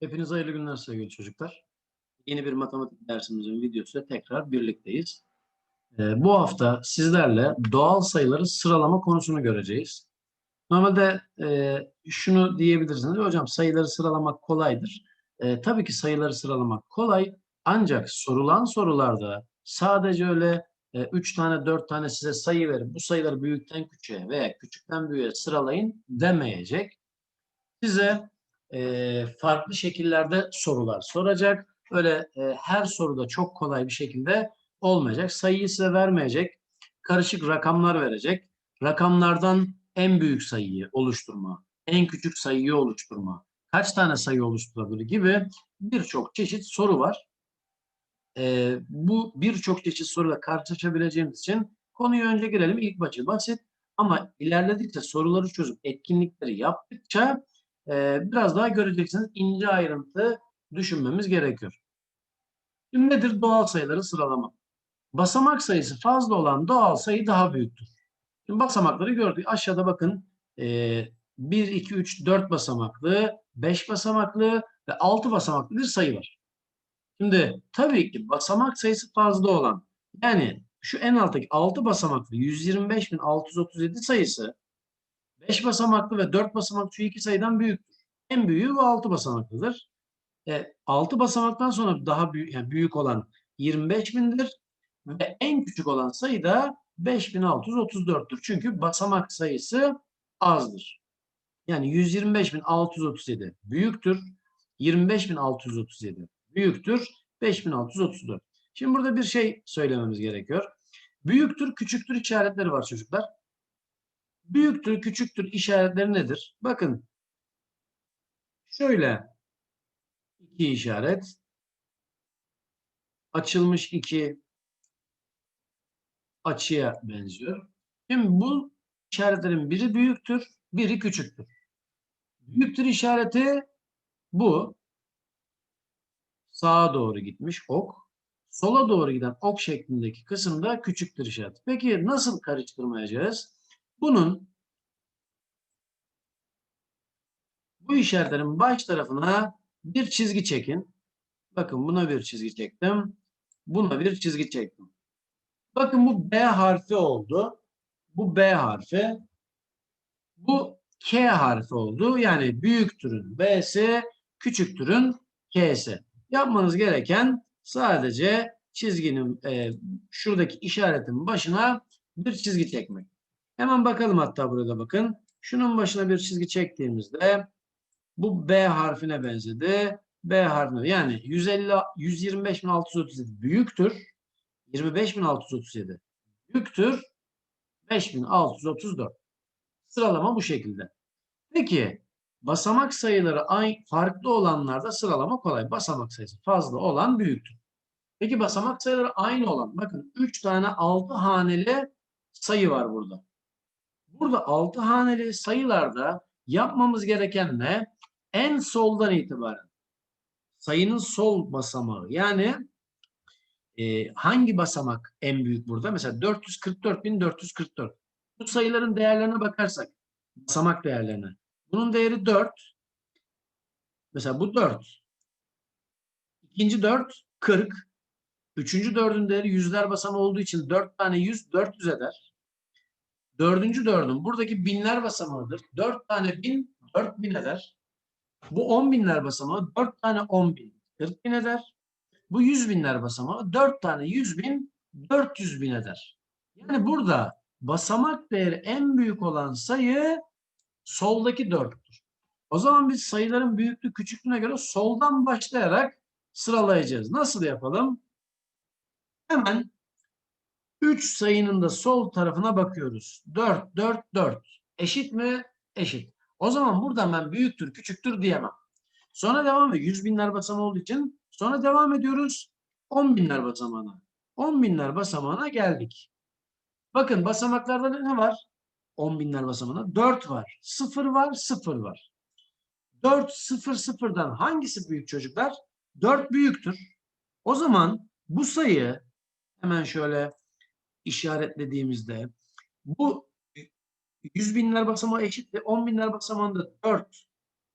Hepinize hayırlı günler sevgili çocuklar. Yeni bir matematik dersimizin videosuyla tekrar birlikteyiz. Ee, bu hafta sizlerle doğal sayıları sıralama konusunu göreceğiz. Normalde e, şunu diyebilirsiniz. Hocam sayıları sıralamak kolaydır. E, tabii ki sayıları sıralamak kolay. Ancak sorulan sorularda sadece öyle 3 tane 4 tane size sayı verip bu sayıları büyükten küçüğe veya küçükten büyüğe sıralayın demeyecek. Size e, farklı şekillerde sorular soracak. Öyle e, her soruda çok kolay bir şekilde olmayacak. Sayıyı size vermeyecek. Karışık rakamlar verecek. Rakamlardan en büyük sayıyı oluşturma, en küçük sayıyı oluşturma, kaç tane sayı oluşturabilir gibi birçok çeşit soru var. E, bu birçok çeşit soruyla karşılaşabileceğimiz için konuya önce girelim. İlk başta basit ama ilerledikçe soruları çözüp etkinlikleri yaptıkça e, biraz daha göreceksiniz. ince ayrıntı düşünmemiz gerekiyor. Şimdi nedir doğal sayıları sıralama? Basamak sayısı fazla olan doğal sayı daha büyüktür. Şimdi basamakları gördük. Aşağıda bakın e, 1, 2, 3, 4 basamaklı, 5 basamaklı ve 6 basamaklı bir sayı var. Şimdi tabii ki basamak sayısı fazla olan yani şu en alttaki 6 basamaklı 125.637 sayısı 5 basamaklı ve 4 basamaklı şu iki sayıdan büyüktür. En büyüğü bu 6 basamaklıdır. E, 6 basamaktan sonra daha büyük, yani büyük olan 25.000'dir ve en küçük olan sayı da 5634'tür. Çünkü basamak sayısı azdır. Yani 125.637 büyüktür. 25.637 büyüktür. 5634. Şimdi burada bir şey söylememiz gerekiyor. Büyüktür, küçüktür işaretleri var çocuklar. Büyüktür, küçüktür işaretleri nedir? Bakın. Şöyle iki işaret. Açılmış iki açıya benziyor. Şimdi bu işaretlerin biri büyüktür, biri küçüktür. Büyüktür işareti bu. Sağa doğru gitmiş ok. Sola doğru giden ok şeklindeki kısımda küçüktür işareti. Peki nasıl karıştırmayacağız? Bunun bu işaretlerin baş tarafına bir çizgi çekin. Bakın buna bir çizgi çektim. Buna bir çizgi çektim. Bakın bu B harfi oldu. Bu B harfi. Bu K harfi oldu. Yani büyüktürün B'si, küçüktürün K'si. Yapmanız gereken sadece çizginin e, şuradaki işaretin başına bir çizgi çekmek. Hemen bakalım hatta burada bakın. Şunun başına bir çizgi çektiğimizde bu B harfine benzedi. B harfine yani 150 125.637 büyüktür. 25.637 büyüktür. 5.634. Sıralama bu şekilde. Peki basamak sayıları aynı farklı olanlarda sıralama kolay. Basamak sayısı fazla olan büyüktür. Peki basamak sayıları aynı olan bakın 3 tane 6 haneli sayı var burada. Burada 6 haneli sayılarda yapmamız gereken ne? En soldan itibaren sayının sol basamağı yani e, hangi basamak en büyük burada? Mesela 444.444. Bu sayıların değerlerine bakarsak basamak değerlerine. Bunun değeri 4. Mesela bu 4. İkinci 4 40. Üçüncü dördün değeri yüzler basamağı olduğu için 4 tane 100 400 eder. Dördüncü dördün buradaki binler basamağıdır. 4 tane bin 4000 eder. Bu 10 binler basamağı 4 tane 10 bin 40 bin eder. Bu 100 binler basamağı 4 tane 100 bin 400 bin eder. Yani burada basamak değeri en büyük olan sayı soldaki 4'tür. O zaman biz sayıların büyüklük küçüklüğüne göre soldan başlayarak sıralayacağız. Nasıl yapalım? Hemen 3 sayının da sol tarafına bakıyoruz. 4, 4, 4. Eşit mi? Eşit. O zaman buradan ben büyüktür, küçüktür diyemem. Sonra devam ediyor. 100 binler basamağı olduğu için sonra devam ediyoruz. 10 binler basamağına. 10 binler basamağına geldik. Bakın basamaklarda ne var? 10 binler basamağına. 4 var. 0 var, 0 var. 4, 0, 0'dan hangisi büyük çocuklar? 4 büyüktür. O zaman bu sayı hemen şöyle işaretlediğimizde bu 100 binler basamağı eşit ve 10 binler basamağında 4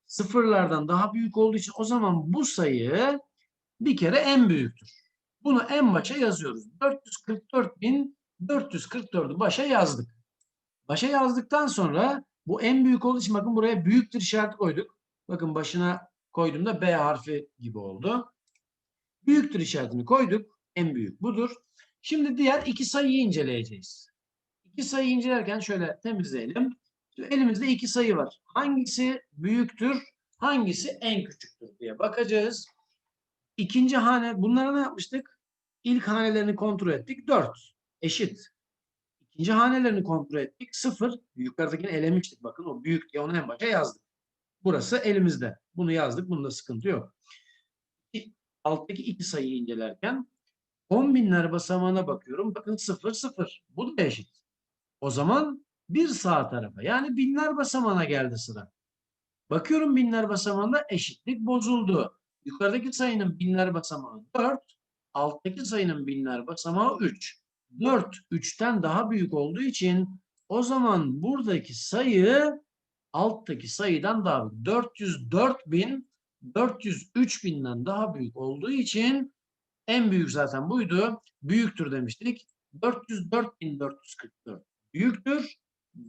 sıfırlardan daha büyük olduğu için o zaman bu sayı bir kere en büyüktür. Bunu en başa yazıyoruz. 444.444'ü başa yazdık. Başa yazdıktan sonra bu en büyük olduğu için bakın buraya büyüktür işareti koyduk. Bakın başına koyduğumda B harfi gibi oldu. Büyüktür işaretini koyduk. En büyük budur. Şimdi diğer iki sayıyı inceleyeceğiz. İki sayıyı incelerken şöyle temizleyelim. Elimizde iki sayı var. Hangisi büyüktür, hangisi en küçüktür diye bakacağız. İkinci hane, bunlara ne yapmıştık? İlk hanelerini kontrol ettik. 4 eşit. İkinci hanelerini kontrol ettik. 0. Yukarıdakini elemiştik. Bakın o büyük diye onu en başa yazdık. Burası elimizde. Bunu yazdık. Bunda sıkıntı yok. Alttaki iki sayıyı incelerken 10 binler basamağına bakıyorum. Bakın 0 0. Bu da eşit. O zaman bir sağ tarafa yani binler basamağına geldi sıra. Bakıyorum binler basamağında eşitlik bozuldu. Yukarıdaki sayının binler basamağı 4, alttaki sayının binler basamağı 3. 4 3'ten daha büyük olduğu için o zaman buradaki sayı alttaki sayıdan daha büyük. 404 bin 403 binden daha büyük olduğu için en büyük zaten buydu. Büyüktür demiştik. 404.444 büyüktür.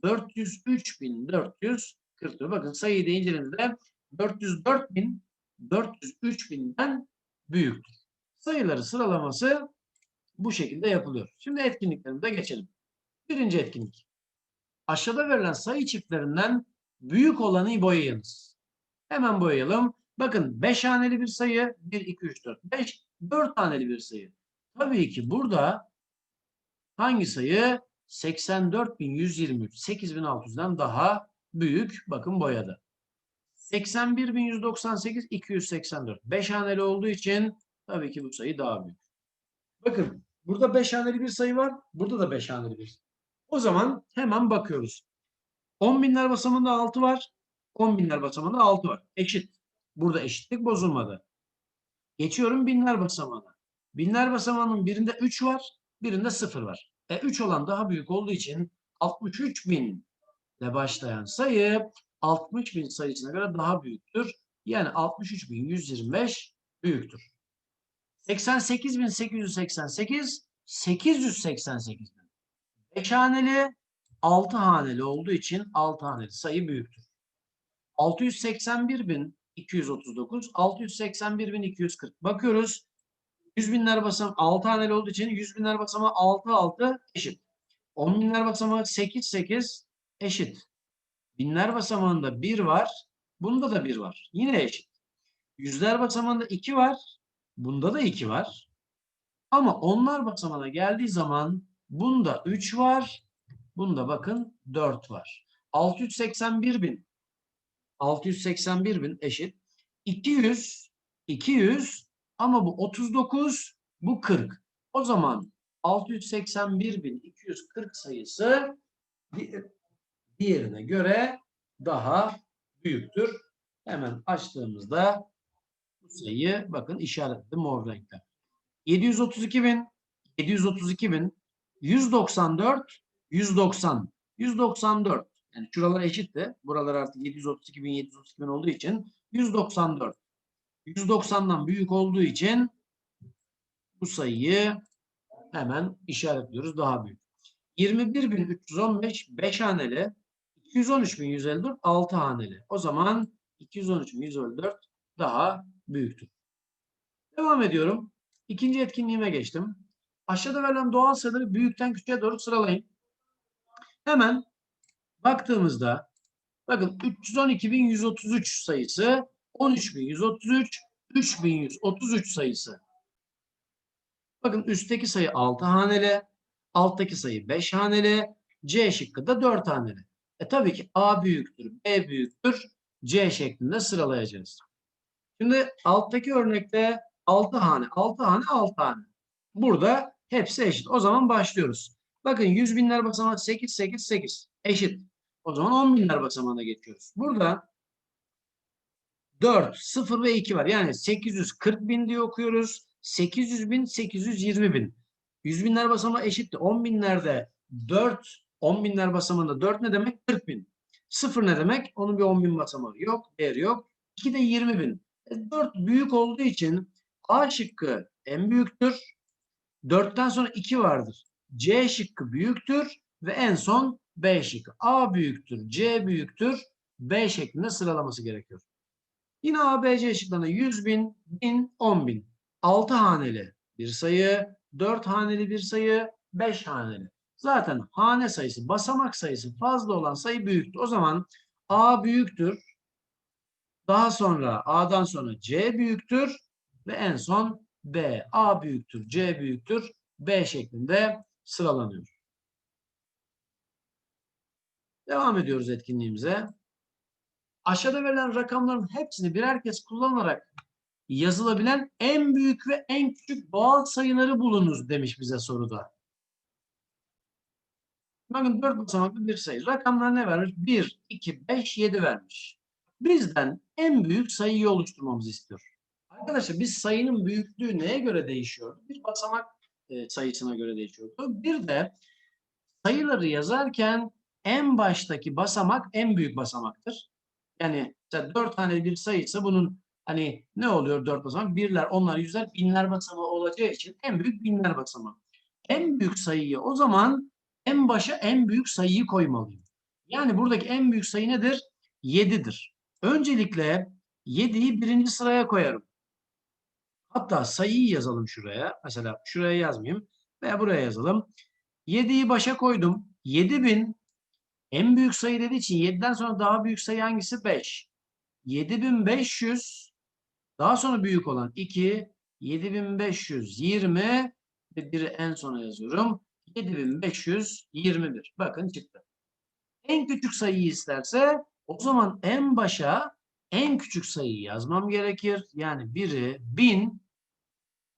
403.444. Bakın sayıyı da incelediğimizde 404.403.000'den büyüktür. Sayıları sıralaması bu şekilde yapılıyor. Şimdi etkinliklerimize geçelim. Birinci etkinlik. Aşağıda verilen sayı çiftlerinden büyük olanı boyayınız. Hemen boyayalım. Bakın 5 haneli bir sayı 1, 2, 3, 4, 5. 4 haneli bir sayı. Tabii ki burada hangi sayı? 84.123. 8.600'den daha büyük. Bakın boyadı. 81.198. 284. 5 haneli olduğu için tabii ki bu sayı daha büyük. Bakın burada 5 haneli bir sayı var. Burada da 5 haneli bir. O zaman hemen bakıyoruz. 10 binler basamında 6 var. 10 binler basamında 6 var. Eşit. Burada eşitlik bozulmadı. Geçiyorum binler basamağına. Binler basamağının birinde 3 var, birinde 0 var. E 3 olan daha büyük olduğu için 63 bin ile başlayan sayı 60 bin sayısına göre daha büyüktür. Yani 63.125 büyüktür. 88.888 888 bin. 5 haneli 6 haneli olduğu için 6 haneli sayı büyüktür. 681.239 681.240 bakıyoruz. 100 binler basamağı 6 haneli olduğu için 100 binler basamağı 6 6 eşit. 10 binler basamağı 8 8 eşit. Binler basamağında 1 var. Bunda da 1 var. Yine eşit. Yüzler basamağında 2 var. Bunda da 2 var. Ama onlar basamağına geldiği zaman bunda 3 var. Bunda bakın 4 var. 681 bin 681 bin eşit. 200 200 ama bu 39 bu 40. O zaman 681.240 sayısı di- diğerine göre daha büyüktür. Hemen açtığımızda bu sayıyı bakın işaretli mor renkte. 732.000 732.000 194 190 194 yani şuralar eşitti. Buralar artık 732.000 732.000 olduğu için 194 190'dan büyük olduğu için bu sayıyı hemen işaretliyoruz daha büyük. 21.315 5 haneli 213.154 6 haneli. O zaman 213.154 daha büyüktür. Devam ediyorum. İkinci etkinliğime geçtim. Aşağıda verilen doğal sayıları büyükten küçüğe doğru sıralayın. Hemen baktığımızda bakın 312.133 sayısı 13.133 3133 sayısı. Bakın üstteki sayı 6 haneli, alttaki sayı 5 haneli, C şıkkı da 4 haneli. E tabii ki A büyüktür, B büyüktür, C şeklinde sıralayacağız. Şimdi alttaki örnekte 6 hane, 6 hane, 6 hane. Burada hepsi eşit. O zaman başlıyoruz. Bakın 100 binler basamağı 8, 8, 8 eşit. O zaman 10 binler basamağına geçiyoruz. Burada 4, 0 ve 2 var. Yani 840 bin diye okuyoruz. 800 bin, 820 bin. 100 binler basamağı eşitti. 10 binlerde 4, 10 binler basamağında 4 ne demek? 40 bin. 0 ne demek? Onun bir 10 bin basamağı yok, değeri yok. 2 de 20 bin. 4 büyük olduğu için A şıkkı en büyüktür. 4'ten sonra 2 vardır. C şıkkı büyüktür ve en son B şıkkı. A büyüktür, C büyüktür, B şeklinde sıralaması gerekiyor. Yine A, B, C şıklarına 100 bin, 1000, 10 bin. 6 haneli bir sayı, 4 haneli bir sayı, 5 haneli. Zaten hane sayısı, basamak sayısı fazla olan sayı büyüktür. O zaman A büyüktür. Daha sonra A'dan sonra C büyüktür ve en son B. A büyüktür, C büyüktür, B şeklinde sıralanıyor. Devam ediyoruz etkinliğimize. Aşağıda verilen rakamların hepsini birer kez kullanarak yazılabilen en büyük ve en küçük doğal sayıları bulunuz demiş bize soruda. Bakın 4 basamaklı bir sayı. Rakamlar ne vermiş? 1, 2, 5, 7 vermiş. Bizden en büyük sayıyı oluşturmamızı istiyor. Arkadaşlar biz sayının büyüklüğü neye göre değişiyordu? Bir basamak e, sayısına göre değişiyordu. Bir de sayıları yazarken en baştaki basamak en büyük basamaktır. Yani mesela 4 tane bir sayıysa bunun hani ne oluyor 4 basamak? Birler, onlar, yüzler, binler basamağı olacağı için en büyük binler basamağı. En büyük sayıyı o zaman en başa en büyük sayıyı koymalıyım. Yani buradaki en büyük sayı nedir? 7'dir. Öncelikle 7'yi birinci sıraya koyarım. Hatta sayıyı yazalım şuraya. Mesela şuraya yazmayayım veya buraya yazalım. 7'yi başa koydum. 7000 en büyük sayı dediği için 7'den sonra daha büyük sayı hangisi? 5. 7500 daha sonra büyük olan 2 7520 ve biri en sona yazıyorum. 7521. Bakın çıktı. En küçük sayıyı isterse o zaman en başa en küçük sayıyı yazmam gerekir. Yani biri 1000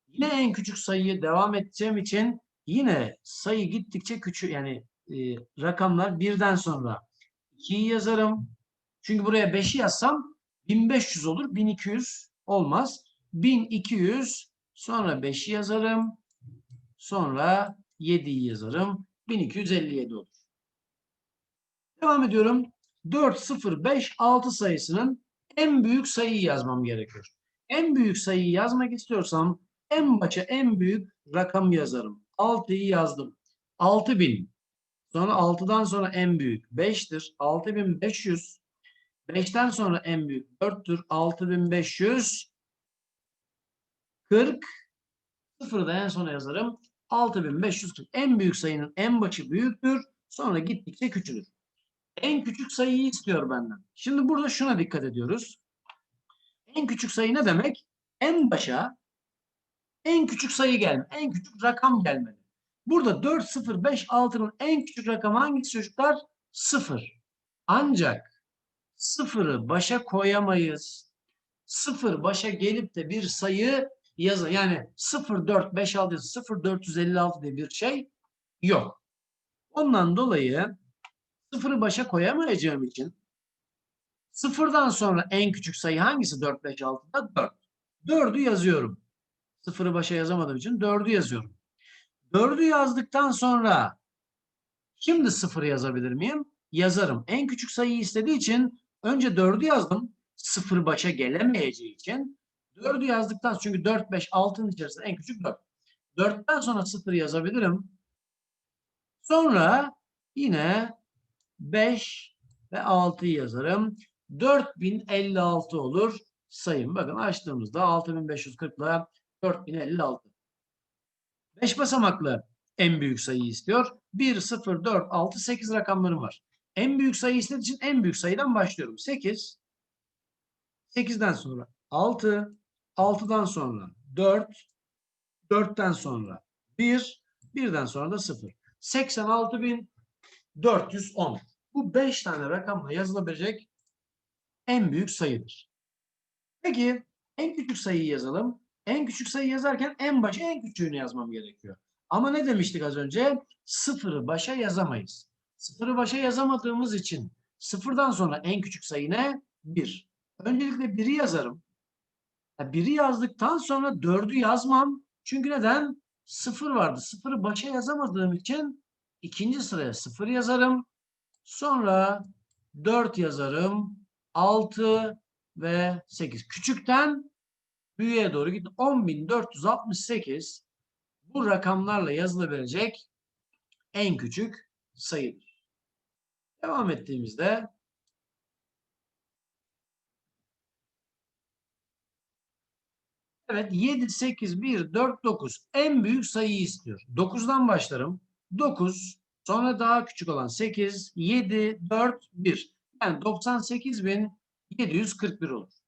yine en küçük sayıyı devam edeceğim için yine sayı gittikçe küçük yani e, rakamlar birden sonra 2'yi yazarım. Çünkü buraya 5'i yazsam 1500 olur. 1200 olmaz. 1200 sonra 5'i yazarım. Sonra 7'yi yazarım. 1257 olur. Devam ediyorum. 4, 0, 5, 6 sayısının en büyük sayıyı yazmam gerekiyor. En büyük sayıyı yazmak istiyorsam en başa en büyük rakam yazarım. 6'yı yazdım. 6000. Sonra 6'dan sonra en büyük 5'tir. 6500. 5'ten sonra en büyük 4'tür. 6500. 40. Sıfırı da en sona yazarım. 6540. En büyük sayının en başı büyüktür. Sonra gittikçe küçülür. En küçük sayıyı istiyor benden. Şimdi burada şuna dikkat ediyoruz. En küçük sayı ne demek? En başa en küçük sayı gelmeli. En küçük rakam gelmeli. Burada 4, 0, 5, 6'nın en küçük rakamı hangisi çocuklar? 0. Ancak 0'ı başa koyamayız. 0 başa gelip de bir sayı yazın. Yani 0, 4, 5, 6, 0, 456 diye bir şey yok. Ondan dolayı sıfırı başa koyamayacağım için sıfırdan sonra en küçük sayı hangisi 4, 5, 6'da? 4. 4'ü yazıyorum. Sıfırı başa yazamadığım için 4'ü yazıyorum. 4'ü yazdıktan sonra şimdi sıfırı yazabilir miyim? Yazarım. En küçük sayıyı istediği için önce 4'ü yazdım. Sıfır başa gelemeyeceği için 4'ü yazdıktan çünkü 4, 5, 6'nın içerisinde en küçük 4. 4'ten sonra 0 yazabilirim. Sonra yine 5 ve 6'yı yazarım. 4056 olur sayım. Bakın açtığımızda 6540 ile 4056. 5 basamaklı en büyük sayıyı istiyor. 1, 0, 4, 6, 8 rakamlarım var. En büyük sayı istediği için en büyük sayıdan başlıyorum. 8. 8'den sonra 6. 6'dan sonra 4. 4'ten sonra 1. 1'den sonra da 0. 86.410. Bu 5 tane rakamla yazılabilecek en büyük sayıdır. Peki en küçük sayıyı yazalım. En küçük sayı yazarken en başa en küçüğünü yazmam gerekiyor. Ama ne demiştik az önce? Sıfırı başa yazamayız. Sıfırı başa yazamadığımız için sıfırdan sonra en küçük sayı ne? Bir. Öncelikle biri yazarım. Biri yazdıktan sonra dördü yazmam. Çünkü neden? Sıfır vardı. Sıfırı başa yazamadığım için ikinci sıraya sıfır yazarım. Sonra dört yazarım. Altı, ve 8. Küçükten büyüğe doğru gitti. 10.468 bu rakamlarla yazılabilecek en küçük sayıdır. Devam ettiğimizde Evet 7, 8, 1, 4, 9 en büyük sayıyı istiyor. 9'dan başlarım. 9 sonra daha küçük olan 8, 7, 4, 1. Yani 98.741 olur.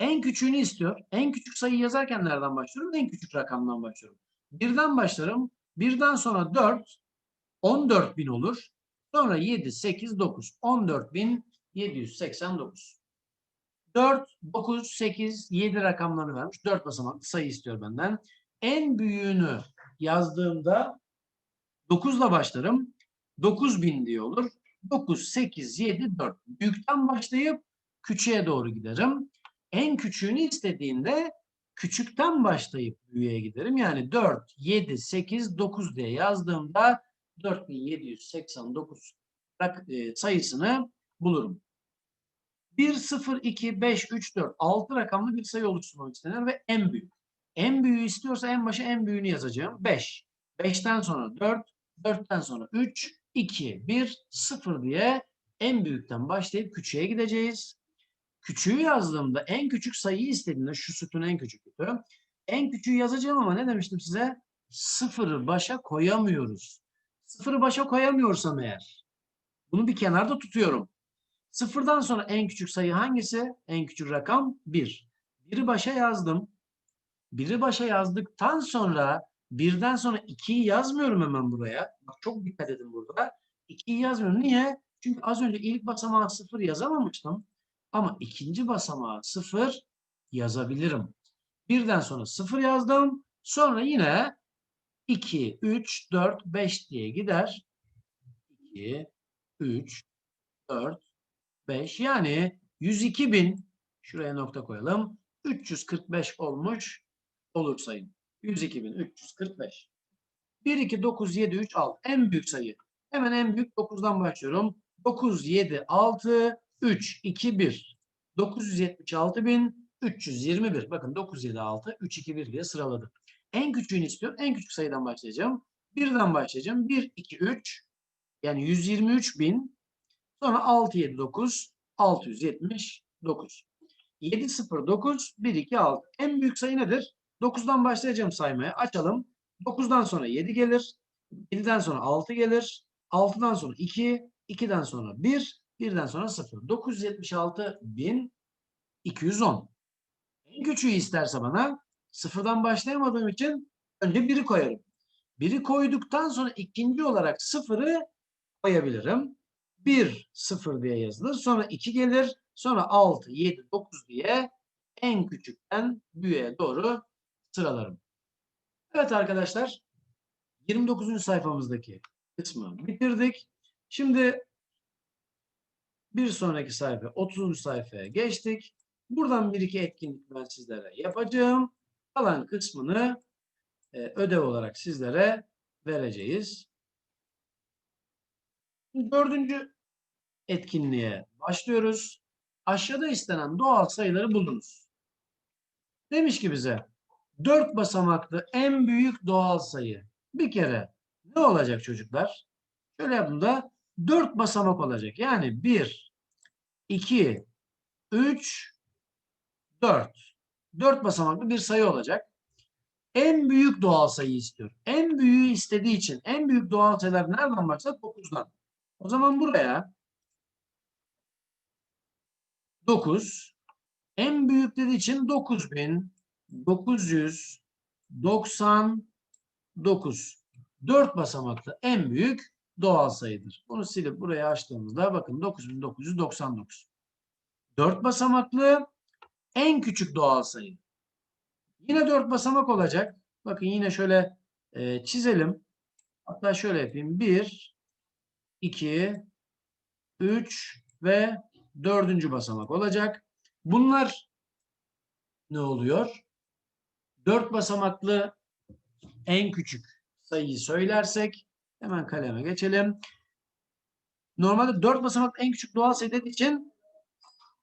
En küçüğünü istiyor. En küçük sayı yazarken nereden başlıyorum? En küçük rakamdan başlıyorum. Birden başlarım. Birden sonra 4, 14.000 olur. Sonra 7, 8, 9. 14.789. 4, 9, 8, 7 rakamlarını vermiş. 4 basamaklı sayı istiyor benden. En büyüğünü yazdığımda 9 ile başlarım. 9000 diye olur. 9, 8, 7, 4. Büyükten başlayıp küçüğe doğru giderim. En küçüğünü istediğinde küçükten başlayıp büyüğe giderim. Yani 4, 7, 8, 9 diye yazdığımda 4789 rak- e, sayısını bulurum. 1, 0, 2, 5, 3, 4, 6 rakamlı bir sayı oluşturmak istenir ve en büyük. En büyüğü istiyorsa en başa en büyüğünü yazacağım. 5. 5'ten sonra 4, 4'ten sonra 3, 2, 1, 0 diye en büyükten başlayıp küçüğe gideceğiz. Küçüğü yazdığımda en küçük sayıyı istediğimde şu sütun en küçük sütü. En küçüğü yazacağım ama ne demiştim size? Sıfırı başa koyamıyoruz. Sıfırı başa koyamıyorsam eğer bunu bir kenarda tutuyorum. Sıfırdan sonra en küçük sayı hangisi? En küçük rakam 1. Biri başa yazdım. Biri başa yazdıktan sonra birden sonra 2'yi yazmıyorum hemen buraya. Bak çok dikkat edin burada. 2'yi yazmıyorum. Niye? Çünkü az önce ilk basamağa 0 yazamamıştım. Ama ikinci basamağa 0 yazabilirim. Birden sonra 0 yazdım. Sonra yine 2, 3, 4, 5 diye gider. 2, 3, 4, 5 yani 102 bin şuraya nokta koyalım. 345 olmuş olur sayın. 102.345. 1, 2, 9, 7, 3, 6. En büyük sayı. Hemen en büyük 9'dan başlıyorum. 9, 7, 6, 3, 2, 1. 976.321. Bakın 9, 7, 6, 3, 2, 1 diye sıraladım. En küçüğünü istiyorum. En küçük sayıdan başlayacağım. 1'den başlayacağım. 1, 2, 3. Yani 123.000. Sonra 6, 7, 9. 679. 7, 0, 9, 1, 2, 6. En büyük sayı nedir? 9'dan başlayacağım saymaya. Açalım. 9'dan sonra 7 gelir. 7'den sonra 6 gelir. 6'dan sonra 2. 2'den sonra 1. 1'den sonra 0. 976.210. En küçüğü isterse bana sıfırdan başlayamadığım için önce 1'i koyarım. 1'i koyduktan sonra ikinci olarak 0'ı koyabilirim. 1, 0 diye yazılır. Sonra 2 gelir. Sonra 6, 7, 9 diye en küçükten büyüğe doğru sıralarım. Evet arkadaşlar 29. sayfamızdaki kısmı bitirdik. Şimdi bir sonraki sayfa 30. sayfaya geçtik. Buradan bir iki etkinlik ben sizlere yapacağım. Kalan kısmını e, ödev olarak sizlere vereceğiz. Dördüncü etkinliğe başlıyoruz. Aşağıda istenen doğal sayıları bulunuz. Demiş ki bize dört basamaklı en büyük doğal sayı. Bir kere ne olacak çocuklar? Şöyle yaptığımda dört basamak olacak. Yani bir, iki, üç, dört. Dört basamaklı bir sayı olacak. En büyük doğal sayı istiyor. En büyüğü istediği için en büyük doğal sayılar nereden başlar? Dokuzdan. O zaman buraya 9 en büyük dediği için 9999 4 basamaklı en büyük doğal sayıdır. Bunu silip buraya açtığımızda bakın 9999. 4 basamaklı en küçük doğal sayı. Yine 4 basamak olacak. Bakın yine şöyle e, çizelim. Hatta şöyle yapayım. 1 2 3 ve dördüncü basamak olacak. Bunlar ne oluyor? Dört basamaklı en küçük sayıyı söylersek hemen kaleme geçelim. Normalde dört basamaklı en küçük doğal sayı dediği için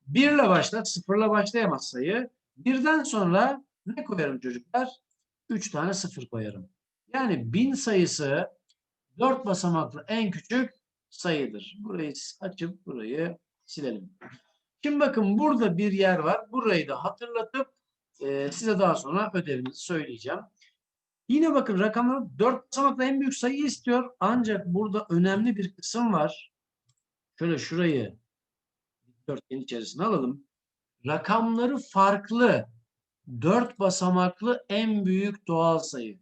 Birle başlar, sıfırla başlayamaz sayı. Birden sonra ne koyarım çocuklar? Üç tane sıfır koyarım. Yani bin sayısı dört basamaklı en küçük sayıdır. Burayı açıp burayı silelim. Şimdi bakın burada bir yer var. Burayı da hatırlatıp e, size daha sonra ödevinizi söyleyeceğim. Yine bakın rakamları dört basamaklı en büyük sayı istiyor. Ancak burada önemli bir kısım var. Şöyle şurayı dikdörtgen içerisine alalım. Rakamları farklı dört basamaklı en büyük doğal sayı.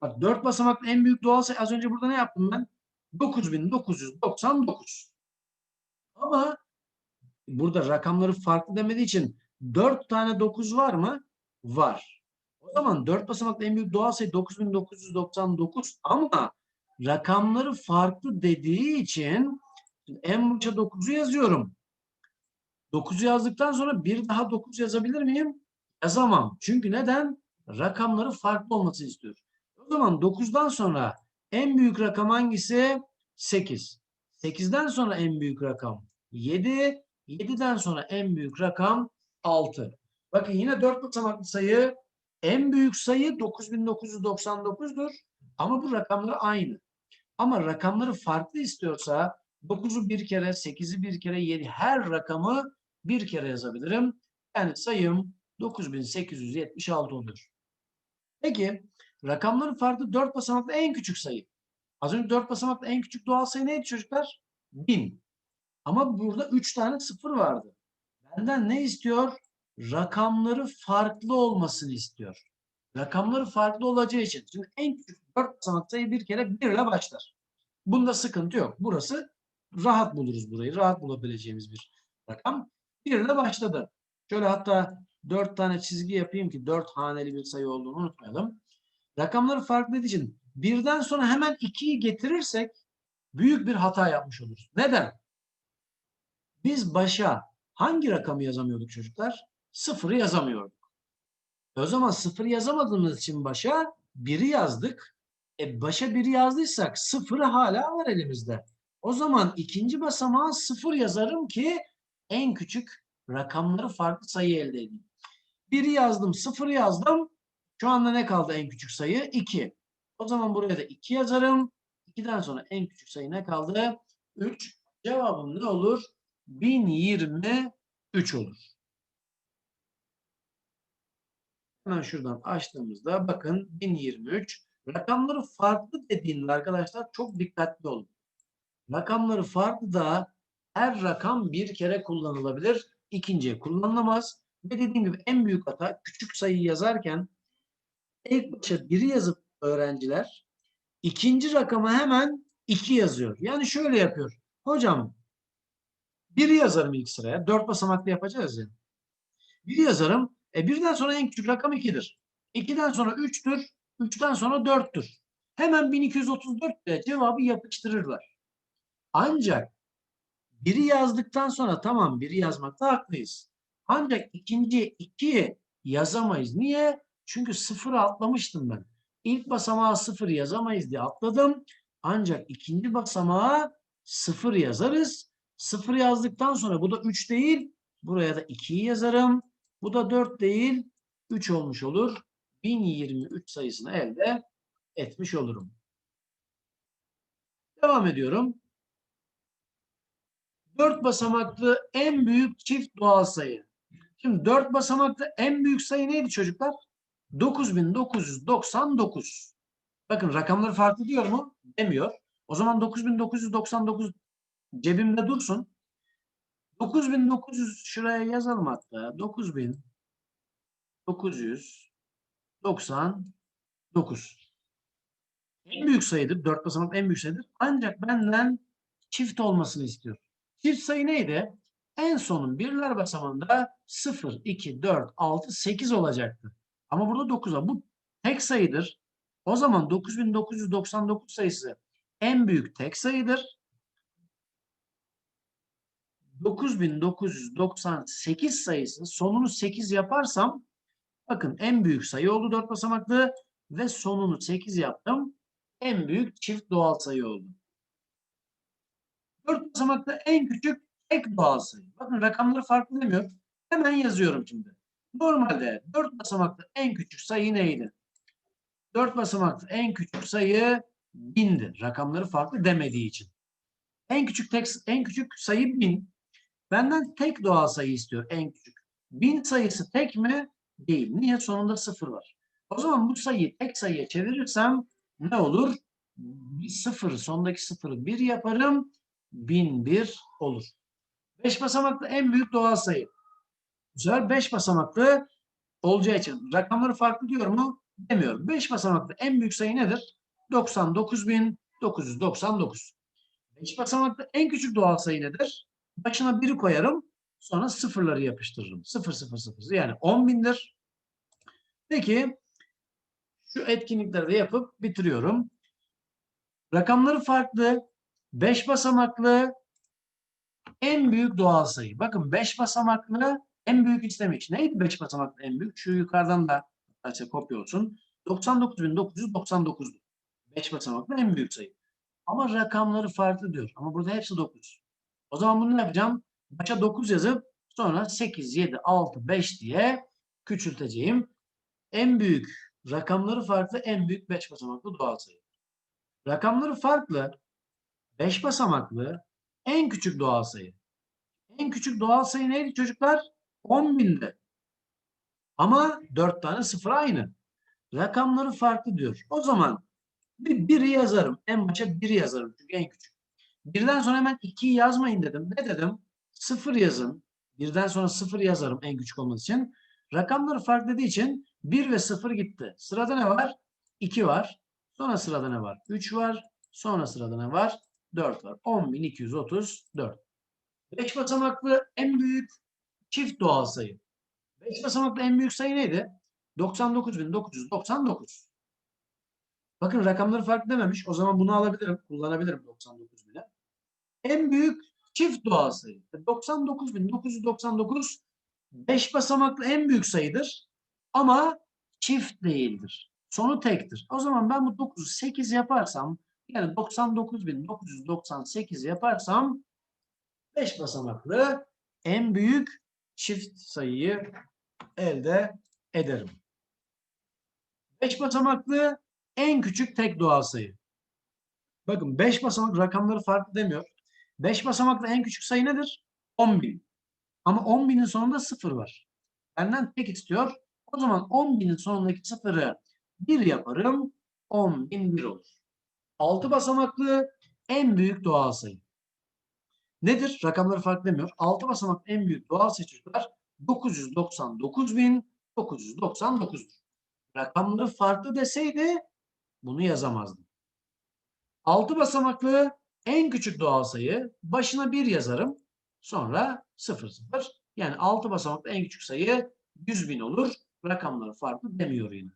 Bak dört basamaklı en büyük doğal sayı az önce burada ne yaptım ben? 9999. Ama burada rakamları farklı demediği için 4 tane 9 var mı? Var. O zaman 4 basamaklı en büyük doğal sayı 9999 ama rakamları farklı dediği için en başa 9'u yazıyorum. 9'u yazdıktan sonra bir daha 9 yazabilir miyim? Yazamam. Çünkü neden? Rakamları farklı olmasını istiyor. O zaman 9'dan sonra en büyük rakam hangisi? 8. 8'den sonra en büyük rakam 7. 7'den sonra en büyük rakam 6. Bakın yine 4 basamaklı sayı en büyük sayı 9999'dur. Ama bu rakamlar aynı. Ama rakamları farklı istiyorsa 9'u bir kere, 8'i bir kere, 7 her rakamı bir kere yazabilirim. Yani sayım 9876 olur. Peki rakamları farklı 4 basamaklı en küçük sayı. Az önce 4 basamaklı en küçük doğal sayı neydi çocuklar? 1000. Ama burada 3 tane sıfır vardı. Benden ne istiyor? Rakamları farklı olmasını istiyor. Rakamları farklı olacağı için. Şimdi en küçük 4 basamaklı sayı bir kere 1 ile başlar. Bunda sıkıntı yok. Burası rahat buluruz burayı. Rahat bulabileceğimiz bir rakam. 1 ile başladı. Şöyle hatta 4 tane çizgi yapayım ki 4 haneli bir sayı olduğunu unutmayalım. Rakamları farklı dediği için birden sonra hemen 2'yi getirirsek büyük bir hata yapmış oluruz. Neden? Biz başa hangi rakamı yazamıyorduk çocuklar? Sıfırı yazamıyorduk. O zaman sıfırı yazamadığımız için başa biri yazdık. E başa biri yazdıysak sıfırı hala var elimizde. O zaman ikinci basamağa sıfır yazarım ki en küçük rakamları farklı sayı elde edeyim. Biri yazdım, sıfır yazdım. Şu anda ne kaldı en küçük sayı? 2. O zaman buraya da 2 yazarım. 2'den sonra en küçük sayı ne kaldı? 3. Cevabım ne olur? 1023 olur. Hemen şuradan açtığımızda bakın 1023. Rakamları farklı dediğinde arkadaşlar çok dikkatli olun. Rakamları farklı da her rakam bir kere kullanılabilir. ikinciye kullanılamaz. Ve dediğim gibi en büyük hata küçük sayıyı yazarken ilk başa biri yazıp öğrenciler ikinci rakama hemen iki yazıyor. Yani şöyle yapıyor. Hocam biri yazarım ilk sıraya. Dört basamaklı yapacağız ya. Biri yazarım. E birden sonra en küçük rakam ikidir. İkiden sonra üçtür. Üçten sonra dörttür. Hemen 1234 ile cevabı yapıştırırlar. Ancak biri yazdıktan sonra tamam biri yazmakta haklıyız. Ancak ikinci ikiyi yazamayız. Niye? Çünkü sıfırı atlamıştım ben. İlk basamağa sıfır yazamayız diye atladım. Ancak ikinci basamağa sıfır yazarız. Sıfır yazdıktan sonra bu da 3 değil. Buraya da 2'yi yazarım. Bu da 4 değil. 3 olmuş olur. 1023 sayısını elde etmiş olurum. Devam ediyorum. 4 basamaklı en büyük çift doğal sayı. Şimdi 4 basamaklı en büyük sayı neydi çocuklar? 9999. Bakın rakamları farklı diyor mu? Demiyor. O zaman 9999 cebimde dursun. 9900 şuraya yazalım hatta. 9999. En büyük sayıdır. 4 basamaklı en büyük sayıdır. Ancak benden çift olmasını istiyor. Çift sayı neydi? En sonun birler basamağında 0, 2, 4, 6, 8 olacaktı. Ama burada 9 var. Bu tek sayıdır. O zaman 9999 sayısı en büyük tek sayıdır. 9998 sayısı sonunu 8 yaparsam bakın en büyük sayı oldu 4 basamaklı ve sonunu 8 yaptım. En büyük çift doğal sayı oldu. 4 basamaklı en küçük tek doğal sayı. Bakın rakamları farklı demiyor. Hemen yazıyorum şimdi. Normalde 4 basamaklı en küçük sayı neydi? 4 basamaklı en küçük sayı 1000'di. Rakamları farklı demediği için. En küçük tek en küçük sayı 1000. Benden tek doğal sayı istiyor en küçük. 1000 sayısı tek mi? Değil. Niye? Sonunda sıfır var. O zaman bu sayıyı tek sayıya çevirirsem ne olur? Bir Sıfır, sondaki sıfırı bir yaparım. 1001 olur. 5 basamaklı en büyük doğal sayı. Bu sefer 5 basamaklı olacağı için rakamları farklı diyor mu? Demiyorum. 5 basamaklı en büyük sayı nedir? 99.999. 5 basamaklı en küçük doğal sayı nedir? Başına biri koyarım. Sonra sıfırları yapıştırırım. 0 0 0 yani 10 bindir. Peki şu etkinlikleri de yapıp bitiriyorum. Rakamları farklı. 5 basamaklı en büyük doğal sayı. Bakın 5 basamaklı en büyük istemiş. Neydi 5 basamaklı en büyük? Şu yukarıdan da arkadaşlar kopya olsun. 99.999'du. 5 basamaklı en büyük sayı. Ama rakamları farklı diyor. Ama burada hepsi 9. O zaman bunu ne yapacağım? Başa 9 yazıp sonra 8, 7, 6, 5 diye küçülteceğim. En büyük rakamları farklı en büyük 5 basamaklı doğal sayı. Rakamları farklı 5 basamaklı en küçük doğal sayı. En küçük doğal sayı neydi çocuklar? 10 binde. Ama 4 tane sıfır aynı. Rakamları farklı diyor. O zaman bir biri yazarım. En başa biri yazarım çünkü en küçük. Birden sonra hemen 2'yi yazmayın dedim. Ne dedim? Sıfır yazın. Birden sonra sıfır yazarım en küçük olması için. Rakamları farklı dediği için 1 ve 0 gitti. Sırada ne var? 2 var. Sonra sırada ne var? 3 var. Sonra sırada ne var? 4 var. 10.234. 5 basamaklı en büyük çift doğal sayı. 5 basamaklı en büyük sayı neydi? 99.999. Bakın rakamları farklı dememiş. O zaman bunu alabilirim. Kullanabilirim 99.000'e. En büyük çift doğal sayı. 99.999 5 basamaklı en büyük sayıdır. Ama çift değildir. Sonu tektir. O zaman ben bu 9'u 8 yaparsam yani 99.998 yaparsam 5 basamaklı en büyük çift sayıyı elde ederim. 5 basamaklı en küçük tek doğal sayı. Bakın 5 basamak rakamları farklı demiyor. 5 basamaklı en küçük sayı nedir? 10.000. Ama 10.000'in sonunda 0 var. Benden tek istiyor. O zaman 10.000'in sonundaki sıfırı 1 yaparım. 10.001 olur. 6 basamaklı en büyük doğal sayı. Nedir? Rakamları farklı demiyor. 6 basamaklı en büyük doğal sayı çocuklar 999.999'dur. Rakamları farklı deseydi bunu yazamazdım. 6 basamaklı en küçük doğal sayı başına 1 yazarım. Sonra 0 0. Yani 6 basamaklı en küçük sayı 100 bin olur. Rakamları farklı demiyor yine.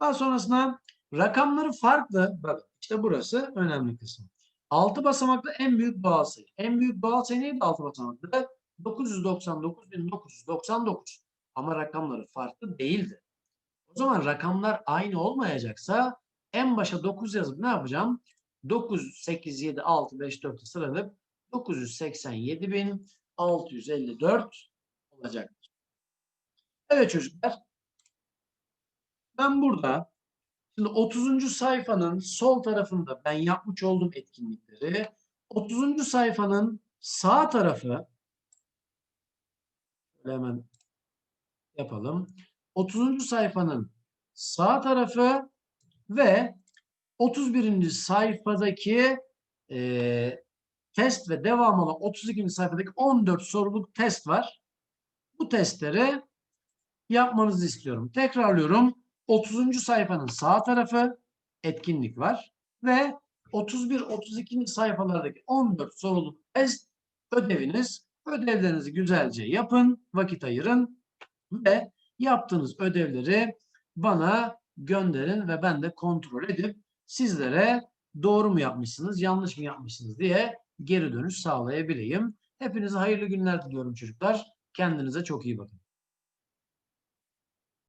Daha sonrasında rakamları farklı. Bak işte burası önemli kısım. 6 basamaklı en büyük doğal sayı. En büyük doğal sayı neydi 6 basamaklı? 999.999. Ama rakamları farklı değildi. O zaman rakamlar aynı olmayacaksa en başa 9 yazıp ne yapacağım? 9, 8, 7, 6, 5, 4'e sıralayıp 987.654 olacaktır. Evet çocuklar. Ben burada şimdi 30. sayfanın sol tarafında ben yapmış olduğum etkinlikleri 30. sayfanın sağ tarafı hemen yapalım. 30. sayfanın sağ tarafı ve 31. sayfadaki e, test ve devam olan 32. sayfadaki 14 soruluk test var. Bu testleri yapmanızı istiyorum. Tekrarlıyorum. 30. sayfanın sağ tarafı etkinlik var ve 31-32. sayfalardaki 14 soruluk test ödeviniz. Ödevlerinizi güzelce yapın, vakit ayırın ve yaptığınız ödevleri bana gönderin ve ben de kontrol edip sizlere doğru mu yapmışsınız, yanlış mı yapmışsınız diye geri dönüş sağlayabileyim. Hepinize hayırlı günler diliyorum çocuklar. Kendinize çok iyi bakın.